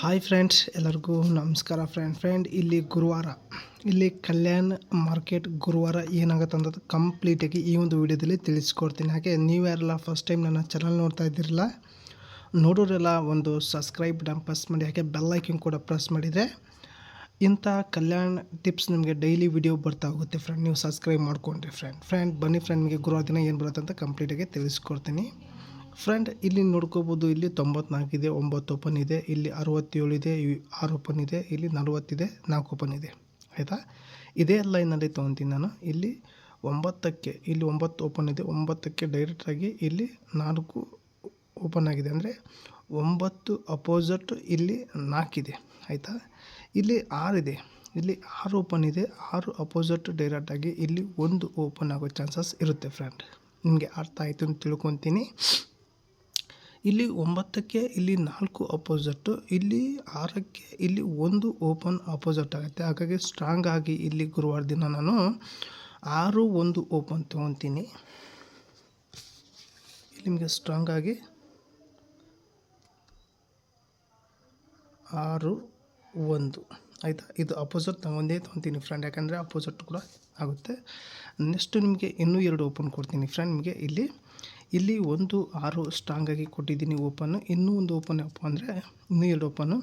Hi friends ಎಲ್ಲರಿಗೂ ನಮಸ್ಕಾರ friend friend ಇಲ್ಲಿ ಗುರುವಾರ, ಇಲ್ಲಿ ಕಲ್ಯಾಣ್ ಮಾರ್ಕೆಟ್ ಗುರುವಾರ ಏನಾಗುತ್ತೆ ಅನ್ನೋದು ಕಂಪ್ಲೀಟಾಗಿ ಈ ಒಂದು ವಿಡಿಯೋದಲ್ಲಿ ತಿಳಿಸ್ಕೊಡ್ತೀನಿ. ಹಾಗೆ ನೀವ್ಯಾರೆಲ್ಲ ಫಸ್ಟ್ ಟೈಮ್ ನನ್ನ ಚಾನಲ್ ನೋಡ್ತಾ ಇದ್ದೀರಲ್ಲ, ನೋಡೋರೆಲ್ಲ ಒಂದು ಸಬ್ಸ್ಕ್ರೈಬ್ ಬಟನ್ ಪ್ರೆಸ್ ಮಾಡಿ, ಹಾಗೆ ಬೆಲ್ ಐಕನ್ ಕೂಡ ಪ್ರೆಸ್ ಮಾಡಿದರೆ ಇಂಥ ಕಲ್ಯಾಣ್ ಟಿಪ್ಸ್ ನಿಮಗೆ ಡೈಲಿ ವಿಡಿಯೋ ಬರ್ತಾ ಹೋಗುತ್ತೆ ಫ್ರೆಂಡ್ ನೀವು ಸಬ್ಸ್ಕ್ರೈಬ್ ಮಾಡ್ಕೊಂಡ್ರಿ ಫ್ರೆಂಡ್ ಫ್ರೆಂಡ್ ಬನ್ನಿ ಫ್ರೆಂಡ್ ನಿಮಗೆ ಗುರುವಾರ ದಿನ ಏನು ಬರುತ್ತೆ ಅಂತ ಕಂಪ್ಲೀಟಾಗಿ ತಿಳಿಸ್ಕೊಡ್ತೀನಿ. ಫ್ರೆಂಡ್, ಇಲ್ಲಿ ನೋಡ್ಕೋಬೋದು, ಇಲ್ಲಿ ತೊಂಬತ್ನಾಲ್ಕು ಇದೆ, ಒಂಬತ್ತು ಓಪನ್ ಇದೆ, ಇಲ್ಲಿ ಅರವತ್ತೇಳು ಇದೆ ಆರು ಓಪನ್ ಇದೆ, ಇಲ್ಲಿ ನಲವತ್ತಿದೆ ನಾಲ್ಕು ಓಪನ್ ಇದೆ. ಆಯಿತಾ? ಇದೇ ಲೈನಲ್ಲಿ ತೊಗೊತೀನಿ ನಾನು. ಇಲ್ಲಿ ಒಂಬತ್ತಕ್ಕೆ, ಇಲ್ಲಿ ಒಂಬತ್ತು ಓಪನ್ ಇದೆ, ಒಂಬತ್ತಕ್ಕೆ ಡೈರೆಕ್ಟಾಗಿ ಇಲ್ಲಿ ನಾಲ್ಕು ಓಪನ್ ಆಗಿದೆ. ಅಂದರೆ ಒಂಬತ್ತು ಅಪೋಸಿಟ್ ಇಲ್ಲಿ ನಾಲ್ಕಿದೆ ಆಯಿತಾ? ಇಲ್ಲಿ ಆರಿದೆ ಇಲ್ಲಿ ಆರು ಓಪನ್ ಇದೆ, ಆರು ಅಪೋಸಿಟ್ ಡೈರೆಕ್ಟಾಗಿ ಇಲ್ಲಿ ಒಂದು ಓಪನ್ ಆಗೋ ಚಾನ್ಸಸ್ ಇರುತ್ತೆ ಫ್ರೆಂಡ್ ನಿಮಗೆ ಅರ್ಥ ಆಯಿತು ಅಂತ ತಿಳ್ಕೊತೀನಿ. ಇಲ್ಲಿ ಒಂಬತ್ತಕ್ಕೆ, ಇಲ್ಲಿ ನಾಲ್ಕು ಅಪೋಸಿಟ್ಟು ಇಲ್ಲಿ ಆರಕ್ಕೆ, ಇಲ್ಲಿ ಒಂದು ಓಪನ್ ಅಪೋಸಿಟ್ ಆಗುತ್ತೆ. ಹಾಗಾಗಿ ಸ್ಟ್ರಾಂಗ್ ಆಗಿ ಇಲ್ಲಿ ಗುರುವಾರ ದಿನ ನಾನು ಆರು ಒಂದು ಓಪನ್ ತೊಗೊತೀನಿ. ನಿಮಗೆ ಸ್ಟ್ರಾಂಗ್ ಆಗಿ ಆರು ಒಂದು. ಆಯಿತಾ? ಇದು ಅಪೋಸಿಟ್ ತಗೊಂಡೇ ತೊಗೊತೀನಿ ಫ್ರೆಂಡ್ ಯಾಕಂದರೆ ಅಪೋಸಿಟ್ ಕೂಡ ಆಗುತ್ತೆ. ನೆಕ್ಸ್ಟ್ ನಿಮಗೆ ಇನ್ನೂ ಎರಡು ಓಪನ್ ಕೊಡ್ತೀನಿ ಫ್ರೆಂಡ್ ನಿಮಗೆ ಇಲ್ಲಿ ಇಲ್ಲಿ ಒಂದು ಆರು ಸ್ಟ್ರಾಂಗ್ ಆಗಿ ಕೊಟ್ಟಿದ್ದೀನಿ ಓಪನ್ ಇನ್ನೂ ಒಂದು ಓಪನ್ ಅಪ್ಪ ಅಂದರೆ ಇನ್ನೂ ಎರಡು ಓಪನ್ನು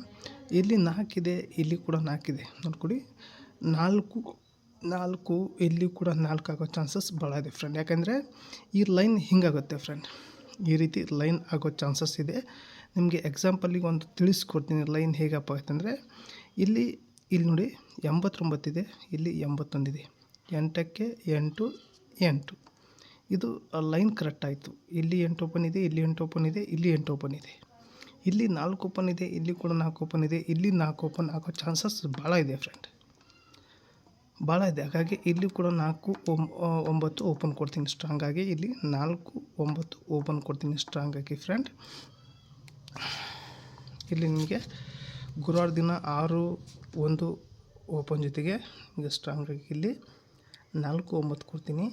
ಇಲ್ಲಿ ನಾಲ್ಕಿದೆ, ಇಲ್ಲಿ ಕೂಡ ನಾಲ್ಕಿದೆ. ನೋಡ್ಕೊಡಿ. ನಾಲ್ಕು ನಾಲ್ಕು, ಇಲ್ಲಿ ಕೂಡ ನಾಲ್ಕು ಆಗೋ ಚಾನ್ಸಸ್ ಭಾಳ ಇದೆ ಫ್ರೆಂಡ್ ಯಾಕೆಂದರೆ ಈ ಲೈನ್ ಹಿಂಗಾಗುತ್ತೆ ಫ್ರೆಂಡ್ ಈ ರೀತಿ ಲೈನ್ ಆಗೋ ಚಾನ್ಸಸ್ ಇದೆ. ನಿಮಗೆ ಎಕ್ಸಾಂಪಲಿಗೆ ಒಂದು ತಿಳಿಸ್ಕೊಡ್ತೀನಿ ಲೈನ್ ಹೇಗಪ್ಪ ಆಯ್ತಂದರೆ ಇಲ್ಲಿ ಇಲ್ಲಿ ನೋಡಿ ಎಂಬತ್ತೊಂಬತ್ತಿದೆ ಇಲ್ಲಿ ಎಂಬತ್ತೊಂದಿದೆ ಎಂಟಕ್ಕೆ ಎಂಟು ಎಂಟು. ಇದು ಲೈನ್ ಕರೆಕ್ಟ್ ಆಯಿತು. ಇಲ್ಲಿ ಎಂಟು ಓಪನ್ ಇದೆ, ಇಲ್ಲಿ ಎಂಟು ಓಪನ್ ಇದೆ, ಇಲ್ಲಿ ಎಂಟು ಓಪನ್ ಇದೆ. ಇಲ್ಲಿ ನಾಲ್ಕು ಓಪನ್ ಇದೆ, ಇಲ್ಲಿ ಕೂಡ ನಾಲ್ಕು ಓಪನ್ ಇದೆ, ಇಲ್ಲಿ ನಾಲ್ಕು ಓಪನ್ ಆಗೋ ಚಾನ್ಸಸ್ ಭಾಳ ಇದೆ ಫ್ರೆಂಡ್ ಭಾಳ ಇದೆ. ಹಾಗಾಗಿ ಇಲ್ಲಿ ಕೂಡ ನಾಲ್ಕು ಒಂಬ ಒಂಬತ್ತು ಓಪನ್ ಕೊಡ್ತೀನಿ ಸ್ಟ್ರಾಂಗ್ ಆಗಿ. ಇಲ್ಲಿ ನಾಲ್ಕು ಒಂಬತ್ತು ಓಪನ್ ಕೊಡ್ತೀನಿ ಸ್ಟ್ರಾಂಗ್ ಆಗಿ ಫ್ರೆಂಡ್ ಇಲ್ಲಿ ನಿಮಗೆ ಗುರುವಾರ ದಿನ ಆರು ಒಂದು ಓಪನ್ ಜೊತೆಗೆ, ನಿಮಗೆ ಸ್ಟ್ರಾಂಗ್ ಆಗಿ ಇಲ್ಲಿ ನಾಲ್ಕು ಒಂಬತ್ತು ಕೊಡ್ತೀನಿ.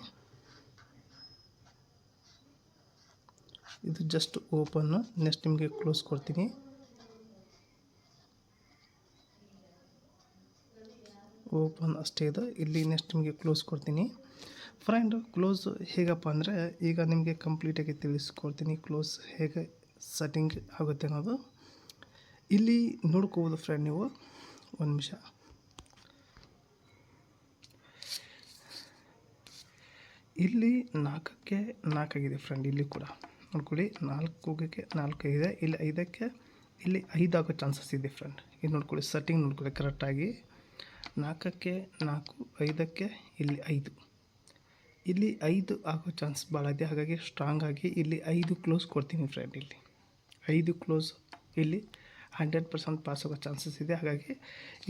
ಇದು ಜಸ್ಟ್ ಓಪನ್ನು ನೆಕ್ಸ್ಟ್ ನಿಮಗೆ ಕ್ಲೋಸ್ ಕೊಡ್ತೀನಿ. ಓಪನ್ ಅಷ್ಟೇ ಇದು. ಇಲ್ಲಿ ನೆಕ್ಸ್ಟ್ ನಿಮಗೆ ಕ್ಲೋಸ್ ಕೊಡ್ತೀನಿ. ಫ್ರೆಂಡ್ ಕ್ಲೋಸ್ ಹೇಗಪ್ಪ ಅಂದರೆ ಈಗ ನಿಮಗೆ ಕಂಪ್ಲೀಟಾಗಿ ತಿಳಿಸ್ಕೊಡ್ತೀನಿ. ಕ್ಲೋಸ್ ಹೇಗೆ ಸೆಟ್ಟಿಂಗ್ ಆಗುತ್ತೆ ಅನ್ನೋದು. ಇಲ್ಲಿ ನೋಡ್ಕೋಬೋದು ಫ್ರೆಂಡ್ ನೀವು. ಒಂದು ನಿಮಿಷ. ಇಲ್ಲಿ ನಾಲ್ಕಕ್ಕೆ ನಾಲ್ಕಾಗಿದೆ ಫ್ರೆಂಡ್ ಇಲ್ಲಿ ಕೂಡ. ನೋಡ್ಕೊಳ್ಳಿ ನಾಲ್ಕುಗೆ ನಾಲ್ಕು ಇದೆ. ಇಲ್ಲಿ ಐದಕ್ಕೆ, ಇಲ್ಲಿ ಐದು ಆಗೋ ಚಾನ್ಸಸ್ ಇದೆ ಫ್ರೆಂಡ್ ಇದು ನೋಡ್ಕೊಳ್ಳಿ ಸೆಟ್ಟಿಂಗ್ ನೋಡ್ಕೊಳ್ಳಿ ಕರೆಕ್ಟಾಗಿ ನಾಲ್ಕಕ್ಕೆ ನಾಲ್ಕು, ಐದಕ್ಕೆ ಇಲ್ಲಿ ಐದು. ಇಲ್ಲಿ ಐದು ಆಗೋ ಚಾನ್ಸ್ ಭಾಳ ಇದೆ. ಹಾಗಾಗಿ ಸ್ಟ್ರಾಂಗ್ ಆಗಿ ಇಲ್ಲಿ ಐದು ಕ್ಲೋಸ್ ಕೊಡ್ತೀನಿ ಫ್ರೆಂಡ್ ಇಲ್ಲಿ. ಐದು ಕ್ಲೋಸ್ ಇಲ್ಲಿ ಹಂಡ್ರೆಡ್ ಪರ್ಸೆಂಟ್ ಪಾಸ್ ಆಗೋ ಚಾನ್ಸಸ್ ಇದೆ. ಹಾಗಾಗಿ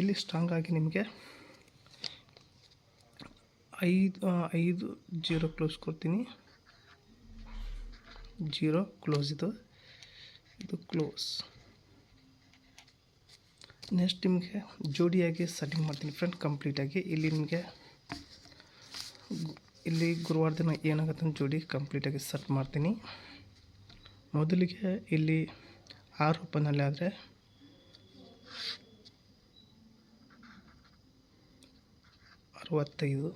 ಇಲ್ಲಿ ಸ್ಟ್ರಾಂಗ್ ಆಗಿ ನಿಮಗೆ ಐದು ಐದು ಜೀರೋ ಕ್ಲೋಸ್ ಕೊಡ್ತೀನಿ. ಜೀರೋ ಕ್ಲೋಸ್ ಇದು ಇದು ಕ್ಲೋಸ್ ನೆಕ್ಸ್ಟ್ ನಿಮಗೆ ಜೋಡಿಯಾಗಿ ಸೆಟ್ಟಿಂಗ್ ಮಾಡ್ತೀನಿ ಫ್ರೆಂಡ್ ಕಂಪ್ಲೀಟಾಗಿ ಇಲ್ಲಿ ನಿಮಗೆ ಇಲ್ಲಿ ಗುರುವಾರ ದಿನ ಏನಾಗುತ್ತೆ ಜೋಡಿ ಕಂಪ್ಲೀಟಾಗಿ ಸೆಟ್ ಮಾಡ್ತೀನಿ ಮೊದಲಿಗೆ ಇಲ್ಲಿ ಆರು ಓಪನಲ್ಲಿ ಆದರೆ ಅರವತ್ತೈದು.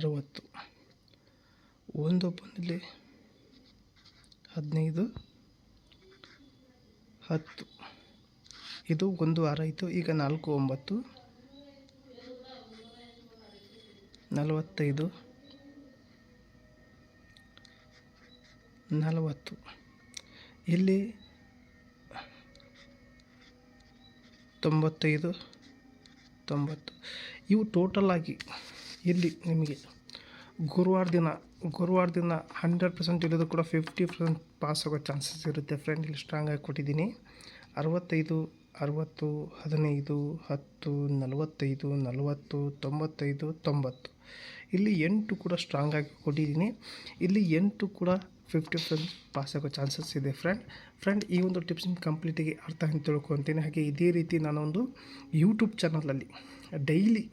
ಅರವತ್ತು. ಒಂದು ಓಪನಲ್ಲಿ ಹದಿನೈದು, ಹತ್ತು. ಇದು ಒಂದು ವಾರ ಆಯಿತು, ಈಗ ನಾಲ್ಕು, ಒಂಬತ್ತು, ನಲವತ್ತೈದು, ನಲವತ್ತು. ಇಲ್ಲಿ ತೊಂಬತ್ತೈದು, ತೊಂಬತ್ತು. ಇವು ಟೋಟಲ್ ಆಗಿ ಇಲ್ಲಿ ನಿಮಗೆ ಗುರುವಾರ ದಿನ ಗುರುವಾರ ದಿನ ಹಂಡ್ರೆಡ್ ಪರ್ಸೆಂಟ್ ಇಳಿದು ಕೂಡ ಫಿಫ್ಟಿ ಪರ್ಸೆಂಟ್ ಪಾಸ್ ಆಗೋ ಚಾನ್ಸಸ್ ಇರುತ್ತೆ ಫ್ರೆಂಡ್ ಇಲ್ಲಿ ಸ್ಟ್ರಾಂಗ್ ಆಗಿ ಕೊಟ್ಟಿದ್ದೀನಿ. ಅರವತ್ತೈದು, ಅರವತ್ತು, ಹದಿನೈದು, ಹತ್ತು, ನಲವತ್ತೈದು, ನಲವತ್ತು, ತೊಂಬತ್ತೈದು, ತೊಂಬತ್ತು. ಇಲ್ಲಿ ಎಂಟು ಕೂಡ ಸ್ಟ್ರಾಂಗ್ ಆಗಿ ಕೊಟ್ಟಿದ್ದೀನಿ. ಇಲ್ಲಿ ಎಂಟು ಕೂಡ ಫಿಫ್ಟಿ ಪರ್ಸೆಂಟ್ ಪಾಸ್ ಆಗೋ ಚಾನ್ಸಸ್ ಇದೆ ಫ್ರೆಂಡ್ ಫ್ರೆಂಡ್ ಈ ಒಂದು ಟಿಪ್ಸ್ ಕಂಪ್ಲೀಟಾಗಿ ಅರ್ಥ ಅಂತ ತಿಳ್ಕೊತೀನಿ. ಹಾಗೆ ಇದೇ ರೀತಿ ನಾನೊಂದು ಯೂಟ್ಯೂಬ್ ಚಾನಲಲ್ಲಿ ಡೈಲಿ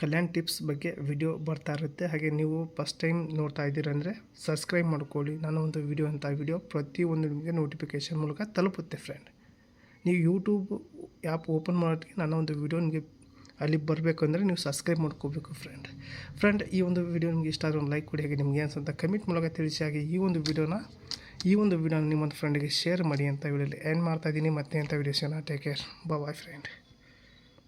ಕಲ್ಯಾಣ್ ಟಿಪ್ಸ್ ಬಗ್ಗೆ ವಿಡಿಯೋ ಬರ್ತಾ ಇರುತ್ತೆ. ಹಾಗೆ ನೀವು ಫಸ್ಟ್ ಟೈಮ್ ನೋಡ್ತಾ ಇದ್ದೀರಂದರೆ ಸಬ್ಸ್ಕ್ರೈಬ್ ಮಾಡ್ಕೊಳ್ಳಿ. ನಾನು ಒಂದು ವಿಡಿಯೋ ಅಂತ ವಿಡಿಯೋ ಪ್ರತಿಯೊಂದು ನಿಮಗೆ ನೋಟಿಫಿಕೇಷನ್ ಮೂಲಕ ತಲುಪುತ್ತೆ ಫ್ರೆಂಡ್ ನೀವು ಯೂಟ್ಯೂಬ್ ಆ್ಯಪ್ ಓಪನ್ ಮಾಡೋದಕ್ಕೆ ನನ್ನ ಒಂದು ವಿಡಿಯೋ ನಿಮಗೆ ಅಲ್ಲಿ ಬರಬೇಕು ಅಂದರೆ ನೀವು ಸಬ್ಸ್ಕ್ರೈಬ್ ಮಾಡ್ಕೋಬೇಕು ಫ್ರೆಂಡ್ ಫ್ರೆಂಡ್ ಈ ಒಂದು ವಿಡಿಯೋ ನಿಮಗೆ ಇಷ್ಟ ಆದರೆ ಒಂದು ಲೈಕ್ ಕೊಡಿ. ಹಾಗೆ ನಿಮಗೆ ಅನ್ಸಂತ ಕಮೆಂಟ್ ಮೂಲಕ ತಿಳಿಸಿ. ಹಾಗೆ ಈ ಒಂದು ವಿಡಿಯೋನ ಈ ಒಂದು ವಿಡಿಯೋನ ನಿಮ್ಮೊಂದು ಫ್ರೆಂಡಿಗೆ ಶೇರ್ ಮಾಡಿ ಅಂತ ವಿಡಿಯೋಲಿ ಎಂಡ್ ಮಾಡ್ತಾ ಇದ್ದೀನಿ. ಮತ್ತೆ ಅಂತ ವಿಡಿಯೋಸ್ನ ಟೇಕ್ ಕೇರ್ ಬಾಯ್ ಫ್ರೆಂಡ್